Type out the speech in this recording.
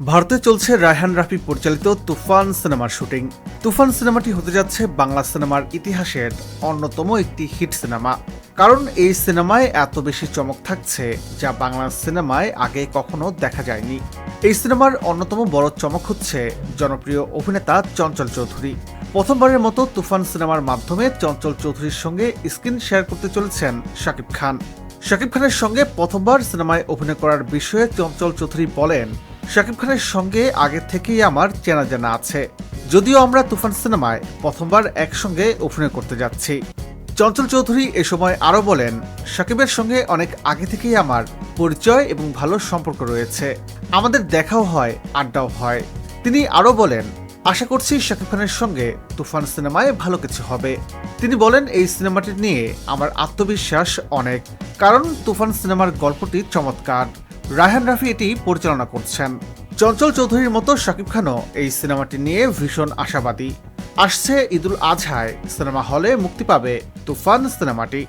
ভারতে চলছে রায়হান রাফি পরিচালিত তুফান সিনেমার শুটিং। তুফান সিনেমাটি হতে যাচ্ছে বাংলা সিনেমার ইতিহাসের অন্যতম একটি হিট সিনেমা। কারণ এই সিনেমায় এত বেশি চমক থাকছে যা বাংলা সিনেমায় আগে কখনো দেখা যায়নি। এই সিনেমার অন্যতম বড় চমক হচ্ছে জনপ্রিয় অভিনেতা চঞ্চল চৌধুরী। প্রথমবারের মতো তুফান সিনেমার মাধ্যমে চঞ্চল চৌধুরীর সঙ্গে স্ক্রিন শেয়ার করতে চলেছেন শাকিব খান। শাকিব খানের সঙ্গে প্রথমবার সিনেমায় অভিনয় করার বিষয়ে চঞ্চল চৌধুরী বলেন শাকিব খানের সঙ্গে আগে থেকেই আমার চেনা জানা আছে। যদিও আমরা তুফান সিনেমায় প্রথমবার একসঙ্গে অভিনয় করতে যাচ্ছি। চঞ্চল চৌধুরী এ সময় আরও বলেন, শাকিবের সঙ্গে অনেক আগে থেকেই আমার পরিচয় এবং ভালো সম্পর্ক রয়েছে। আমাদের দেখাও হয়, আড্ডাও হয়। তিনি আরও বলেন, আশা করছি শাকিব খানের সঙ্গে তুফান সিনেমায় ভালো কিছু হবে। তিনি বলেন, এই সিনেমাটি নিয়ে আমার আত্মবিশ্বাস অনেক, কারণ তুফান সিনেমার গল্পটি চমৎকার। রায়হান রাফি এটি পরিচালনা করছেন। চঞ্চল চৌধুরীর মতো শাকিব খানও এই সিনেমাটি নিয়ে ভীষণ আশাবাদী। আসছে ঈদুল আজহায়, সিনেমা হলে মুক্তি পাবে তুফান সিনেমাটি।